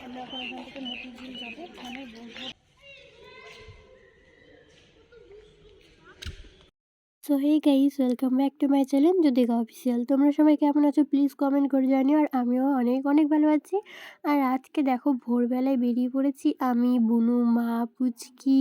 আমরা এখন এখান থেকে মতিঝিল যাব ওখানে বসবো। So hey guys welcome back to my channel যদি অফিসিয়াল তোমরা সবাই কেমন আছো? প্লিজ কমেন্ট করে জানিও, আর আমিও অনেক অনেক ভালো আছি। আর আজকে দেখো, ভোরবেলায় বেরিয়ে পড়েছি আমি, বুনু, মা, পুচকি,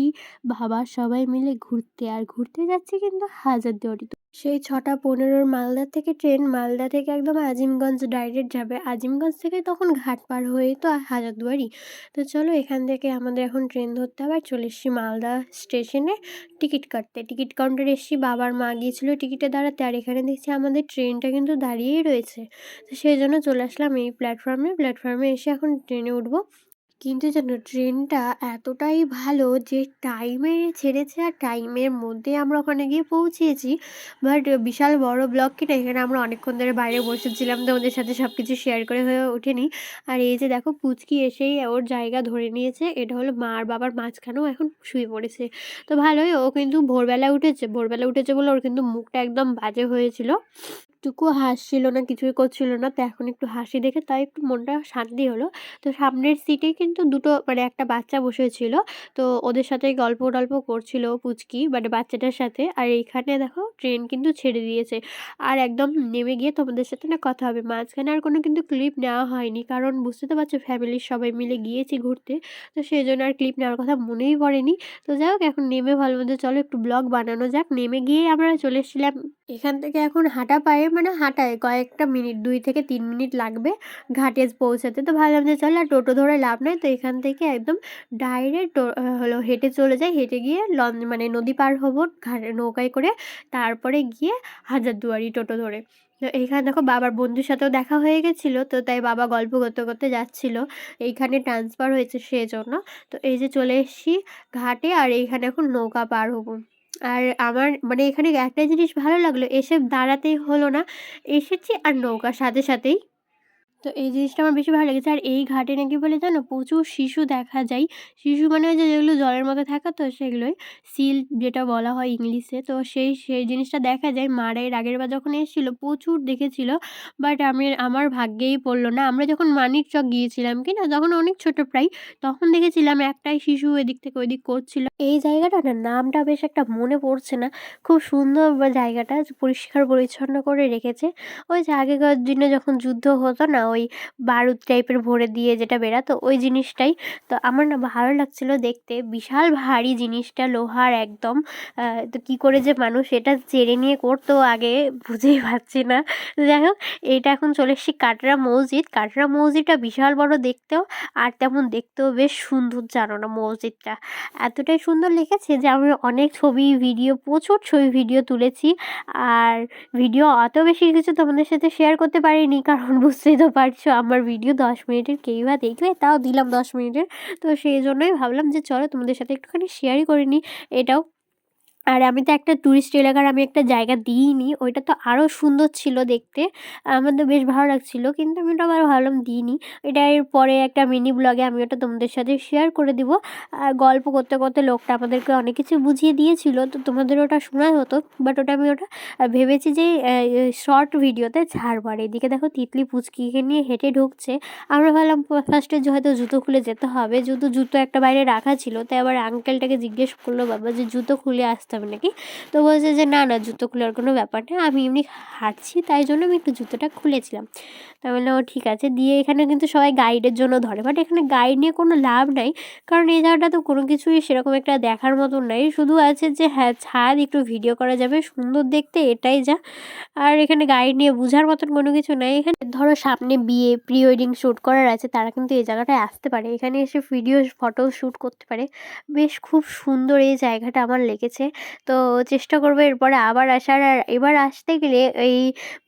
বাবা সবাই মিলে ঘুরতে। আর ঘুরতে যাচ্ছি কিন্তু হাজারদুয়ারি সেই ছটা পনেরোর মালদা থেকে ট্রেন, মালদা থেকে একদম আজিমগঞ্জ ডাইরেক্ট যাবে। আজিমগঞ্জ থেকে তখন ঘাট পার হয়ে তো হাজারদুয়ারি তো চলো, এখান থেকে আমাদের এখন ট্রেন ধরতে হবে। চলে এসছি মালদা স্টেশনে টিকিট কাটতে। টিকিট কাউন্টারে এসেছি বাবার মা গিয়েছিল টিকিটে দাঁড়াতে, আর এখানে দেখছি আমাদের ট্রেনটা কিন্তু দাঁড়িয়েই রয়েছে। তো সেই জন্য চলে আসলাম এই প্ল্যাটফর্মে প্ল্যাটফর্মে এসে এখন ট্রেনে উঠবো। কিন্তু যেন ট্রেনটা এতটাই ভালো যে টাইমে ছেড়েছে আর টাইমের মধ্যে আমরা ওখানে গিয়ে পৌঁছেছি। বাট বিশাল বড় ব্লক কিনা, এখানে আমরা অনেকক্ষণ ধরে বাইরে বসেছিলাম। তো ওদের সাথে সব কিছু শেয়ার করে হয়ে ওঠেনি। আর এই যে দেখো, পুচকি এসেই ওর জায়গা ধরে নিয়েছে। এটা হলো মা আর বাবার মাঝখানেও এখন শুয়ে পড়েছে। তো ভালোই, ও কিন্তু ভোরবেলা উঠেছে। ভোরবেলা উঠেছে বলে ওর কিন্তু মুখটা একদম বাজে হয়েছিল। একটুকু হাসছিল না, কিছুই করছিল না। তো এখন একটু হাসি দেখে তাই একটু মনটা শান্তি হলো। তো সামনের সিটে কিন্তু দুটো মানে একটা বাচ্চা বসেছিল। তো ওদের সাথে গল্প টল্প করছিল পুচকি মানে বাচ্চাটার সাথে। আর এইখানে দেখো ট্রেন কিন্তু ছেড়ে দিয়েছে। আর একদম নেমে গিয়ে তোমাদের সাথে না কথা হবে। মাঝখানে আর কোনো কিন্তু ক্লিপ নেওয়া হয়নি। কারণ বুঝতে তো পারছ ফ্যামিলির সবাই মিলে গিয়েছি ঘুরতে। তো সেই জন্য আর ক্লিপ নেওয়ার কথা মনেই পড়েনি। তো যাই হোক, এখন নেমে ভালো মন্দ চলো একটু ব্লগ বানানো যাক। নেমে গিয়ে আমরা চলে এসেছিলাম এখান থেকে এখন হাঁটা পায়ে মানে হাঁটায় কয়েকটা মিনিট, দুই থেকে তিন মিনিট লাগবে ঘাটে পৌঁছাতে। তো ভাবলাম যে চল আর টোটো ধরে লাভ নয় তো এখান থেকে একদম ডাইরেক্ট হলো হেঁটে চলে যাই। হেঁটে গিয়ে লঞ্চ মানে নদী পার হব নৌকায় করে তারপরে গিয়ে হাজারদুয়ারি টোটো ধরে। তো এইখানে দেখো বাবার বন্ধুর সাথেও দেখা হয়ে গেছিল, তো তাই বাবা গল্প করতে করতে যাচ্ছিল। এইখানে ট্রান্সফার হয়েছে সেই জন্য তো এই যে চলে এসেছি ঘাটে আর এইখানে এখন নৌকা পার হব। আর আমার মানে এখানে একটা জিনিস ভালো লাগল, এসে দাঁড়াতেই হলো না। এসেছি আর নৌকার সাথে, সাথেই তো এই জিনিসটা আমার বেশি ভালো লেগেছে। আর এই ঘাটে নাকি বলে জানো প্রচুর শিশু দেখা যায়। শিশু মানে হচ্ছে যেগুলো জলের মধ্যে থাকে তো সেগুলোই। সিল যেটা বলা হয় ইংলিশে। তো সেই সেই জিনিসটা দেখা যায়। মারা এর আগের বার যখন এসেছিল প্রচুর দেখেছিল। বাট আমি, আমার ভাগ্যেই পড়ল না। আমরা যখন মানিক চক গিয়েছিলাম কি না যখন অনেক ছোট প্রায়, তখন দেখেছিলাম একটাই শিশু এদিক থেকে ওইদিক করছিল। এই জায়গাটা না, নামটা বেশ একটা মনে পড়ছে না। খুব সুন্দর জায়গাটা, পরিষ্কার পরিচ্ছন্ন করে রেখেছে। ওই যে আগেকার দিনে যখন যুদ্ধ হতো না ওই বারুদ টাইপের ভরে দিয়ে যেটা বেরাতো ওই জিনিসটাই। তো আমার না ভালো লাগছিল দেখতে, বিশাল ভারী জিনিসটা, লোহার একদম। তো কী করে যে মানুষ এটা চেড়ে নিয়ে করতো আগে বুঝেই পারছি না। যাই হোক, এটা এখন চলে এসেছি কাটরা মসজিদ। কাটরা মসজিদটা বিশাল বড় দেখতেও, আর তেমন দেখতেও বেশ সুন্দর জানো না মসজিদটা। এতটাই সুন্দর লিখেছে যে আমি অনেক ছবি, ভিডিও, প্রচুর ছবি, ভিডিও তুলেছি। আর ভিডিও অত বেশি কিছু তোমাদের সাথে শেয়ার করতে পারিনি, কারণ বুঝতেই তো পারছ আমার ভিডিও দশ মিনিটের কেই বা দেখবে তাও দিলাম দশ মিনিটের। তো সেই জন্যই ভাবলাম যে, চলো তোমাদের সাথে একটুখানি শেয়ারই করে নিই। এটাও আর আমি তো একটা ট্যুরিস্ট এলাকার আমি একটা জায়গা দিইনি, ওইটা তো আরও সুন্দর ছিল দেখতে। আমার তো বেশ ভালো লাগছিল, কিন্তু আমি ওটা আবার ভাবলাম দিইনি। এটা এর পরে একটা মিনি ব্লগে আমি ওটা তোমাদের সাথে শেয়ার করে দিব। আর গল্প করতে করতে লোকটা আমাদেরকে অনেক কিছু বুঝিয়ে দিয়েছিল, তো তোমাদের ওটা শোনা হতো। বাট ওটা আমি ওটা ভেবেছি যে শর্ট ভিডিওতে ছাড়বো। আর এদিকে দেখো তিতলি পুচকিকে নিয়ে হেঁটে ঢুকছে। আমরা ভাবলাম ফার্স্টে হয়তো জুতো খুলে যেতে হবে। যেহেতু জুতো একটা বাইরে রাখা ছিল, তাই আবার আঙ্কেলটাকে জিজ্ঞেস করল, বাবা, যে জুতো খুলে আসতে হবে নাকি? তো বলছে যে, না না জুতো খোলার কোনো ব্যাপার নেই আমি এমনি হাঁটছি, তাই জন্য আমি একটু জুতোটা খুলেছিলাম। তাই বললাম, ও, ঠিক আছে। দিয়ে এখানে কিন্তু সবাই গাইডের জন্য ধরে। বাট এখানে গাইড নিয়ে কোনো লাভ নাই। কারণ এই জায়গাটা তো কোনো কিছুই সেরকম একটা দেখার মতন নাই। শুধু আছে যে হ্যাঁ ছাদ, একটু ভিডিও করা যাবে। সুন্দর দেখতে, এটাই যা। আর এখানে গাইড নিয়ে বোঝার মতন কোনো কিছু নাই। এখানে ধরো সামনে বিয়ে প্রি ওয়েডিং শ্যুট করার আছে। তারা কিন্তু এই জায়গাটায় আসতে পারে। এখানে এসে ভিডিও ফটো শ্যুট করতে পারে। বেশ খুব সুন্দর এই জায়গাটা আমার লেগেছে। তো চেষ্টা করব এরপরে আবার আসার। আর এবার আসতে গেলে এই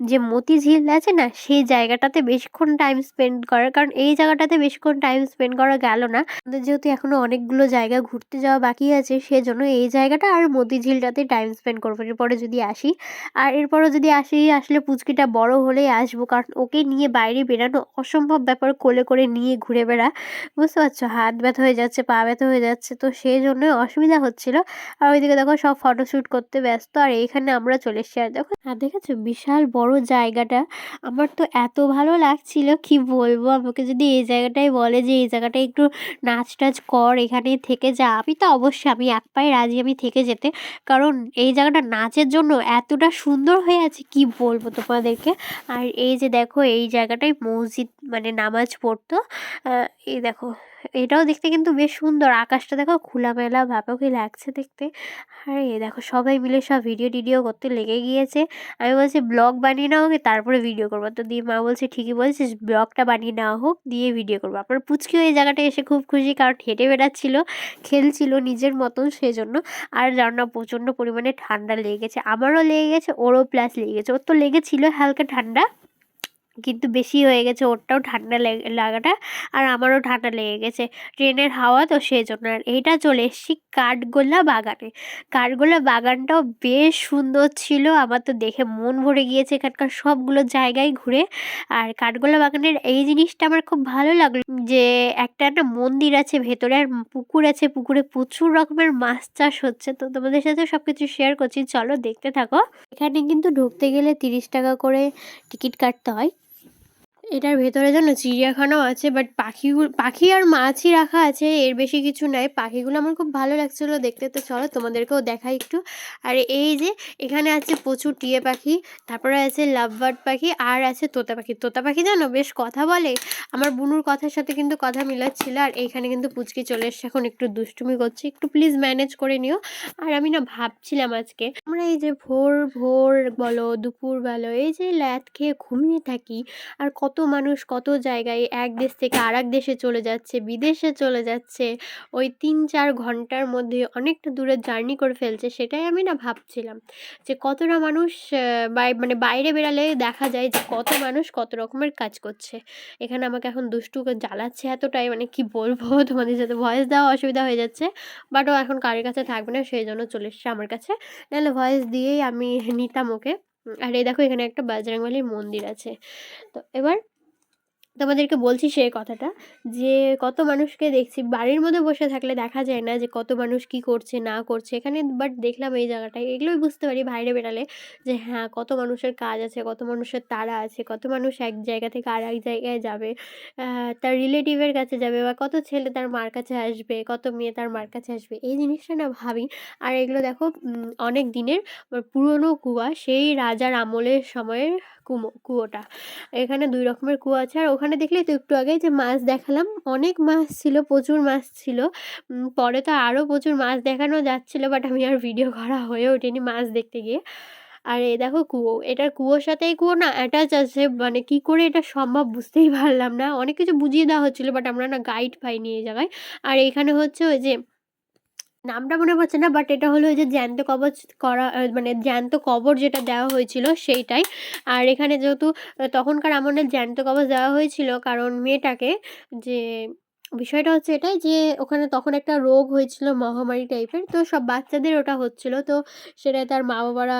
যে মতিঝিল আছে না, সেই জায়গাটাতে বেশিক্ষণ টাইম স্পেন্ড করার কারণ এই জায়গাটাতে বেশিক্ষণ টাইম স্পেন্ড করা গেল না। আমাদের যেহেতু এখনও অনেকগুলো জায়গা ঘুরতে যাওয়া বাকি আছে, সেজন্য এই জায়গাটা আর মতিঝিলটাতে টাইম স্পেন্ড করব এরপরে যদি আসি, আর এরপরও যদি আসি, আসলে পুচকিটা বড় হলেই আসব। কারণ ওকে নিয়ে বাইরে বেরানো অসম্ভব ব্যাপার, কোলে করে নিয়ে ঘুরে বেড়া। বুঝতে পারছ? হাত ব্যথা হয়ে যাচ্ছে, পা ব্যথা হয়ে যাচ্ছে, তো সেই জন্যই অসুবিধা হচ্ছিল। আর ওইদিকে দেখো সব ফটোশ্যুট করতে ব্যস্ত, আর এইখানে আমরা চলে এসেছি। আর দেখো, আর দেখেছ? বিশাল বড় জায়গাটা। আমার তো এত ভালো লাগছিল, কি বলব? আমাকে যদি এই জায়গাটায় বলে যে, এই জায়গাটায় একটু নাচ টাচ কর এখানে থেকে যা। আমি তো অবশ্যই, আমি এক পায়ে রাজি, আমি থেকে যেতে। কারণ এই জায়গাটা নাচের জন্য এতটা সুন্দর হয়ে আছে, কি বলব তোমাদেরকে? আর এই যে দেখো, এই জায়গাটায় মসজিদ মানে নামাজ পড়তো। এই দেখো। এটাও দেখতে কিন্তু বেশ সুন্দর। আকাশটা দেখো খোলামেলা ভাবেও লাগছে দেখতে। আর এই দেখো সবাই মিলে সব ভিডিও টিডিও করতে লেগে গিয়েছে। আমি বলছি ব্লগ বানিয়ে হোক তারপরে ভিডিও করব। তো দিয়ে মা বলছে, ঠিকই বলছিস, ব্লগটা বানিয়ে নেওয়া হোক, দিয়ে ভিডিও করব। আপনার পুচকিও এই জায়গাটা এসে খুব খুশি, কারণ হেঁটে বেড়াচ্ছিল, খেলছিল নিজের মতন সেজন্য। আর জানো প্রচণ্ড পরিমাণে ঠান্ডা লেগে গেছে আমারও লেগে গেছে, ওরও প্লাস লেগে গেছে। ওর তো লেগেছিল হালকা ঠান্ডা। কিন্তু বেশি হয়ে গেছে, ওরটাও ঠান্ডা লাগাটা আর আমারও ঠান্ডা লেগে গেছে। ট্রেনের হাওয়া তো সেই জন্য আর এইটা চলে এসেছি কাঠগোলা বাগানে। কাঠগোলা বাগানটাও বেশ সুন্দর ছিল, আমার তো দেখে মন ভরে গিয়েছে এখানকার সবগুলো জায়গায় ঘুরে। আর কাঠগোলা বাগানের এই জিনিসটা আমার খুব ভালো লাগল যে, একটা একটা মন্দির আছে ভেতরে আর পুকুর আছে, পুকুরে প্রচুর রকমের মাছ চাষ হচ্ছে। তো তোমাদের সাথে সব কিছু শেয়ার করছি, চলো দেখতে থাকো। এখানে কিন্তু ঢুকতে গেলে তিরিশ টাকা করে টিকিট কাটতে হয়। এটার ভেতরে যেন চিড়িয়াখানাও আছে বাট পাখিগুলো পাখি আর মাছই রাখা আছে, এর বেশি কিছু নাই। পাখিগুলো আমার খুব ভালো লাগছিল দেখতে, তো চলো তোমাদেরকেও দেখাই একটু। আর এই যে এখানে আছে প্রচুর টিয়ে পাখি, তারপরে আছে লাভ বার্ড পাখি, আর আছে তোতা পাখি। তোতা পাখি জানো বেশ কথা বলে, আমার বুনুর কথার সাথে কিন্তু কথা মিলাচ্ছিল, আর এইখানে কিন্তু পুচকি চলে এসছে। এখন একটু দুষ্টুমি করছি, একটু প্লিজ ম্যানেজ করে নিও। আর আমি না ভাবছিলাম আজকে, আমরা এই যে ভোর ভোর বলো, দুপুর বলো, এই যে ল্যাদ খেয়ে ঘুমিয়ে থাকি, আর কত কত মানুষ কত জায়গায় এক দেশ থেকে আর দেশে চলে যাচ্ছে, বিদেশে চলে যাচ্ছে, ওই তিন চার ঘণ্টার মধ্যে অনেকটা দূরে জার্নি করে ফেলছে, সেটাই আমি না ভাবছিলাম। যে কতটা মানুষ মানে বাইরে বেরালে দেখা যায় যে কত মানুষ কত রকমের কাজ করছে। এখানে আমাকে এখন দুষ্টু জ্বালাচ্ছে এতটাই মানে কি বলব? তোমাদের সাথে ভয়েস দেওয়া অসুবিধা হয়ে যাচ্ছে বাট ও এখন কারের কাছে থাকবে না, সেই জন্য চলে এসছে আমার কাছে। নাহলে ভয়েস দিয়েই আমি নিতাম ওকে। আর এই দেখো এখানে একটা বাজরাংবালির মন্দির আছে। তো এবার তোমাদেরকে বলছি সেই কথাটা, যে কত মানুষকে দেখছি বাড়ির মধ্যে বসে থাকলে দেখা যায় না যে কত মানুষ কি করছে, না করছে। এখানে বাট দেখলাম এই জায়গাটায়, এগুলোই বুঝতে পারি বাইরে বেরালে যে হ্যাঁ কত মানুষের কাজ আছে, কত মানুষের তারা আছে, কত মানুষ এক জায়গা থেকে আর এক জায়গায় যাবে তার রিলেটিভের কাছে যাবে বা কত ছেলে তার মার কাছে আসবে, কত মেয়ে তার মার কাছে আসবে, এই জিনিসটা না ভাবি। আর এগুলো দেখো অনেক দিনের পুরনো কুয়া, সেই রাজার আমলের সময়ের কুমো, কুয়োটা। এখানে দুই রকমের কুয়া আছে আর ওখানে দেখলেই তো একটু আগে যে মাছ দেখালাম। অনেক মাছ ছিল, প্রচুর মাছ ছিল। পরে তো আরও প্রচুর মাছ দেখানো যাচ্ছিল বাট আমি আর ভিডিও করা হয়ে ওঠেনি মাছ দেখতে গিয়ে। আর এ দেখো কুয়ো এটার কুয়োর সাথেই কুয়ো না অ্যাটাচ আছে। মানে কি করে এটা সম্ভব বুঝতেই পারলাম না। অনেক কিছু বুঝিয়ে দেওয়া হচ্ছিল বাট আমরা না গাইড পাইনি এই জায়গায়। আর এখানে হচ্ছে ওই যে নামটা মনে পড়ছে না বাট এটা হলো যে জ্যান্ত কবচ করা মানে জ্যান্ত কবর যেটা দেওয়া হয়েছিল সেইটাই। আর এখানে যেহেতু তখনকার আমলে জ্যান্ত কবচ দেওয়া হয়েছিল, কারণ মেয়েটাকে যে বিষয়টা হচ্ছে এটাই যে ওখানে তখন একটা রোগ হয়েছিল মহামারী টাইপের তো সব বাচ্চাদের ওটা হচ্ছিল। তো সেটা তার মা বাবারা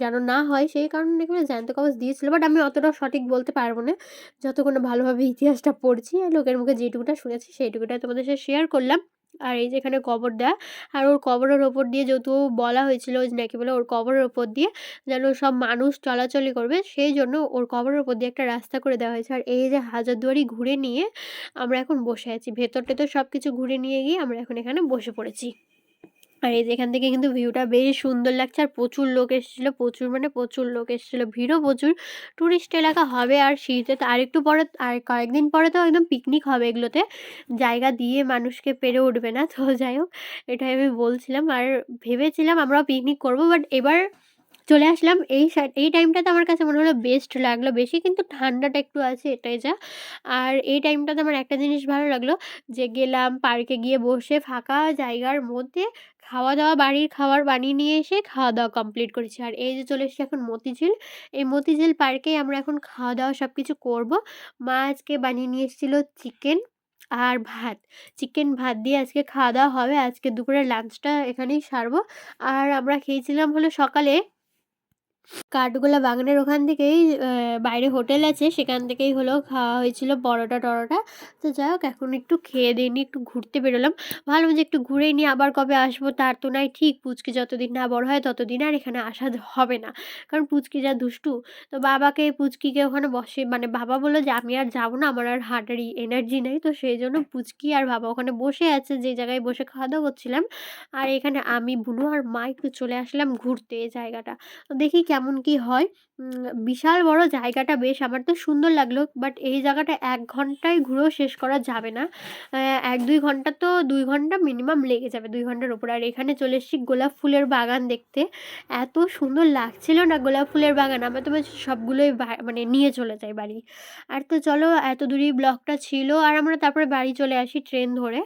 যেন না হয় সেই কারণে এখানে জ্যান্ত কবচ দিয়েছিল বাট আমি অতটা সঠিক বলতে পারব না। যতক্ষণ ভালোভাবে ইতিহাসটা পড়ছি আর লোকের মুখে যেটুকুটা শুনেছি সেইটুকুটা তোমাদের সাথে শেয়ার করলাম। আর এই যেখানে কবর দেয়া, আর ওর কবরের ওপর দিয়ে যেহেতু বলা হয়েছিল নাকি বলে ওর কবরের ওপর দিয়ে যেন সব মানুষ চলাচলি করবে, সেই জন্য ওর কবরের ওপর দিয়ে একটা রাস্তা করে দেওয়া হয়েছে। আর এই যে হাজারদুয়ারি ঘুরে নিয়ে আমরা এখন বসে আছি। ভেতরটা তো সব কিছু ঘুরে নিয়ে গিয়ে আমরা এখন এখানে বসে পড়েছি। আর এই যে এখান থেকে কিন্তু ভিউটা বেশ সুন্দর লাগছে, আর প্রচুর লোক এসেছিল, প্রচুর মানে প্রচুর লোক এসেছিল, ভিড়ও প্রচুর। ট্যুরিস্ট এলাকা হবে আর শীতে তো আর একটু পরে, আর কয়েকদিন পরে তো একদম পিকনিক হবে এগুলোতে। জায়গা দিয়ে মানুষকে পেরে উঠবে না, তো যাই হোক, এটাই আমি বলছিলাম। আর ভেবেছিলাম আমরাও পিকনিক করব বাট এবার চলে আসলাম। এই এই টাইমটাতে আমার কাছে মনে হলো বেস্ট লাগল। বেশি কিন্তু ঠান্ডাটা একটু আছে, এটাই যা। আর এই টাইমটাতে আমার একটা জিনিস ভালো লাগল যে, গেলাম পার্কে গিয়ে বসে ফাঁকা জায়গার মধ্যে খাওয়া দাওয়া বাড়ির খাবার বানিয়ে নিয়ে এসে খাওয়া দাওয়া কমপ্লিট করেছি। আর এই যে চলে এসেছি এখন মতিঝিল। এই মতিঝিল পার্কেই আমরা এখন খাওয়া দাওয়া সব কিছু করব। মা আজকে বানিয়ে নিয়ে এসেছিল চিকেন আর ভাত। চিকেন ভাত দিয়ে আজকে খাওয়া দাওয়া হবে। আজকে দুপুরের লাঞ্চটা এখানেই সারবো। আর আমরা খেয়েছিলাম হলো সকালে কাঠগোলা বাগানের ওখান থেকেই বাইরে হোটেল আছে সেখান থেকেই হলো খাওয়া হয়েছিল পরোটা-টরোটা। তো যাই হোক এখন একটু খেয়ে দেয়ে নিয়ে একটু ঘুরতে বেরোলাম। ভাবলাম যে একটু ঘুরেই নিই আবার কবে আসব তার তো নাই ঠিক। পুচকি যতদিন না বড় হয় ততদিন আর এখানে আসা হবে না। কারণ পুচকি যা দুষ্টু। তো বাবাকে পুচকিকে ওখানে বসে মানে বাবা বলল যে, "আমি আর যাব না। আমার আর হাঁটার এনার্জি নেই।" তো সেই জন্য পুচকি আর বাবা ওখানে বসে আছে যে জায়গায় বসে খাওয়া-দাওয়া করছিলাম। আর এখানে আমি, বুনু আর মা একটু চলে আসলাম ঘুরতে এই জায়গাটা। তো দেখি কেমন কি হয়। বিশাল বড় জায়গাটা বেশ আমার তো সুন্দর লাগল। বাট এই জায়গাটা এক ঘন্টায় ঘুরেও শেষ করা যাবে না। এক ১-২ ঘণ্টা তো দুই ঘণ্টা মিনিমাম লেগে যাবে। দুই ঘণ্টার উপরে। আর এখানে চলে এসেছি গোলাপ ফুলের বাগান দেখতে। এত সুন্দর লাগছিল না গোলাপ ফুলের বাগান। আমার তো সবগুলোই মানে নিয়ে চলে যাই বাড়ি। আর তো চলো, এত দূরেই ব্লগটা ছিল। আর আমরা তারপরে বাড়ি চলে আসি ট্রেন ধরে।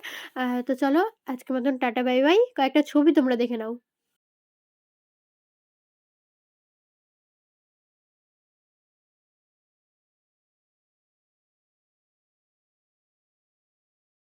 তো চলো, আজকের মতন টাটা, বাই বাই। কয়েকটা ছবি তোমরা দেখে নাও।